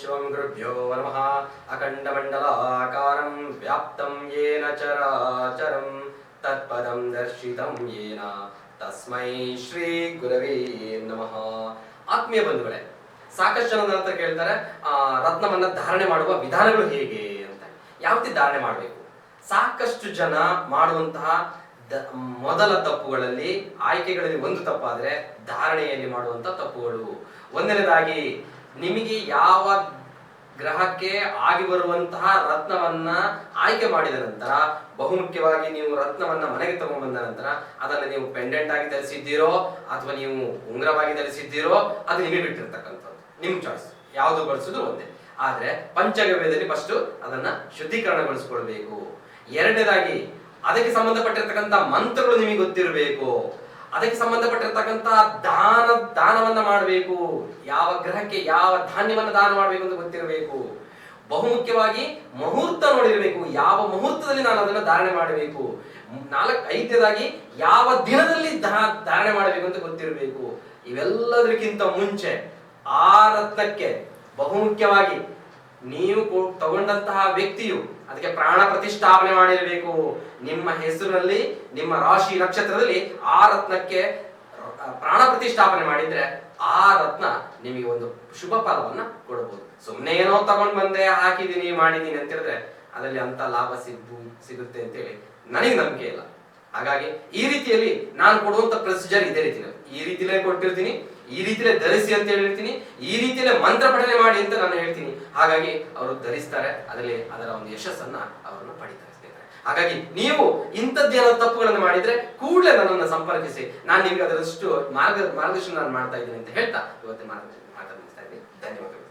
ಶಿವಂ ಗುರುಭ್ಯೋ ನಮಃ ಅಖಂಡಮಂಡಲಾಕಾರಂ ವ್ಯಾಪ್ತಂ ಯೇನ ಚರಾಚರಂ ತತ್ಪದಂ ದರ್ಶಿತಂ ಯೇನ ತಸ್ಮೈ ಶ್ರೀ ಗುರವೇ ನಮಃ ಆತ್ಮೀಯ ಬಂಧುಗಳೇ ಸಾಕಷ್ಟು ಜನ ನಂತರ ಕೇಳ್ತಾರೆ ಆ, ರತ್ನವನ್ನ ಧಾರಣೆ ಮಾಡುವ ವಿಧಾನಗಳು ಹೇಗೆ ಅಂತ. ಯಾವ ಧಾರಣೆ ಮಾಡಬೇಕು? ಸಾಕಷ್ಟು ಜನ ಮಾಡುವಂತಹ ಮೊದಲ ತಪ್ಪುಗಳಲ್ಲಿ ಆಯ್ಕೆಗಳಲ್ಲಿ ಒಂದು ತಪ್ಪಾದ್ರೆ ಧಾರಣೆಯಲ್ಲಿ ಮಾಡುವಂತ ತಪ್ಪುಗಳು. ಒಂದನೇದಾಗಿ ನಿಮಗೆ ಯಾವ ಗ್ರಹಕ್ಕೆ ಆಗಿ ಬರುವಂತಹ ರತ್ನವನ್ನ ಆಯ್ಕೆ ಮಾಡಿದ ನಂತರ, ಬಹುಮುಖ್ಯವಾಗಿ ನೀವು ರತ್ನವನ್ನ ಮನೆಗೆ ತಗೊಂಡ್ಬಂದ ನಂತರ, ಅದನ್ನ ನೀವು ಪೆಂಡೆಂಟ್ ಆಗಿ ಧರಿಸಿದ್ದೀರೋ ಅಥವಾ ನೀವು ಉಂಗ್ರವಾಗಿ ಧರಿಸಿದ್ದೀರೋ, ಅದು ನಿಮಗೆ ಬಿಟ್ಟಿರ್ತಕ್ಕಂಥದ್ದು. ನಿಮ್ ಚಾಯ್ಸ್ ಯಾವುದು ಬಳಸೋದು ಒಂದೇ. ಆದ್ರೆ ಪಂಚಗವ್ಯದಲ್ಲಿ ಫಸ್ಟ್ ಅದನ್ನ ಶುದ್ಧೀಕರಣಗೊಳಿಸ್ಕೊಳ್ಬೇಕು. ಎರಡನೇದಾಗಿ, ಅದಕ್ಕೆ ಸಂಬಂಧಪಟ್ಟಿರ್ತಕ್ಕಂಥ ಮಂತ್ರಗಳು ನಿಮಗೆ ಗೊತ್ತಿರಬೇಕು. ಅದಕ್ಕೆ ಸಂಬಂಧಪಟ್ಟಿರ್ತಕ್ಕಂಥ ದಾನ ದಾನವನ್ನ ಮಾಡಬೇಕು, ಯಾವ ಗ್ರಹಕ್ಕೆ ಯಾವ ಧಾನ್ಯವನ್ನ ದಾನ ಮಾಡಬೇಕು ಅಂತ ಗೊತ್ತಿರಬೇಕು. ಬಹುಮುಖ್ಯವಾಗಿ ಮುಹೂರ್ತ ನೋಡಿರಬೇಕು, ಯಾವ ಮುಹೂರ್ತದಲ್ಲಿ ನಾನು ಅದನ್ನ ಧಾರಣೆ ಮಾಡಬೇಕು. ನಾಲ್ಕು ಐದ್ಯದಾಗಿ ಯಾವ ದಿನದಲ್ಲಿ ಧಾರಣೆ ಮಾಡಬೇಕು ಅಂತ ಗೊತ್ತಿರಬೇಕು. ಇವೆಲ್ಲದಕ್ಕಿಂತ ಮುಂಚೆ ಆ ರತ್ನಕ್ಕೆ ಬಹುಮುಖ್ಯವಾಗಿ ನೀವು ತಗೊಂಡಂತಹ ವ್ಯಕ್ತಿಯು ಅದಕ್ಕೆ ಪ್ರಾಣ ಪ್ರತಿಷ್ಠಾಪನೆ ಮಾಡಿರಬೇಕು. ನಿಮ್ಮ ಹೆಸರಿನಲ್ಲಿ, ನಿಮ್ಮ ರಾಶಿ ನಕ್ಷತ್ರದಲ್ಲಿ ಆ ರತ್ನಕ್ಕೆ ಪ್ರತಿಷ್ಠಾಪನೆ ಮಾಡಿದ್ರೆ ಆ ರತ್ನ ನಿಮಗೆ ಒಂದು ಶುಭ ಫಲವನ್ನ ಕೊಡಬಹುದು. ಸುಮ್ಮನೆ ಏನೋ ತಗೊಂಡ್ ಬಂದೆ, ಹಾಕಿದೀನಿ, ಮಾಡಿದೀನಿ ಅಂತ ಹೇಳಿದ್ರೆ ಅದರಲ್ಲಿ ಅಂತ ಲಾಭ ಸಿಗ್ಬು, ಸಿಗುತ್ತೆ ಅಂತೇಳಿ ನನಗೆ ನಂಬಿಕೆ ಇಲ್ಲ. ಹಾಗಾಗಿ ಈ ರೀತಿಯಲ್ಲಿ ನಾನು ಕೊಡುವಂತ ಪ್ರೊಸೀಜರ್ ಇದೇ ರೀತಿ ಈ ರೀತಿಲೇ ಕೊಟ್ಟಿರ್ತೀನಿ, ಈ ರೀತಿಲೇ ಧರಿಸಿ ಅಂತ ಹೇಳಿರ್ತೀನಿ, ಈ ರೀತಿಯಲ್ಲೇ ಮಂತ್ರ ಪಠನೆ ಮಾಡಿ ಅಂತ ನಾನು ಹೇಳ್ತೀನಿ. ಹಾಗಾಗಿ ಅವರು ಧರಿಸ್ತಾರೆ, ಅದರಲ್ಲಿ ಅದರ ಒಂದು ಯಶಸ್ಸನ್ನ ಅವರನ್ನು ಪಡಿತಾರೆ ಹಾಗಾಗಿ ನೀವು ಇಂಥದ್ದೇನೋ ತಪ್ಪುಗಳನ್ನು ಮಾಡಿದ್ರೆ ಕೂಡಲೇ ನನ್ನನ್ನು ಸಂಪರ್ಕಿಸಿ. ನಾನು ನಿಮ್ಗೆ ಅದರಷ್ಟು ಮಾರ್ಗ ಮಾರ್ಗದರ್ಶನ ನಾನು ಮಾಡ್ತಾ ಇದ್ದೀನಿ ಅಂತ ಹೇಳ್ತಾ ಇವತ್ತಿನ ಮಾತಾಡ್ತಾ ಇದ್ದೀನಿ.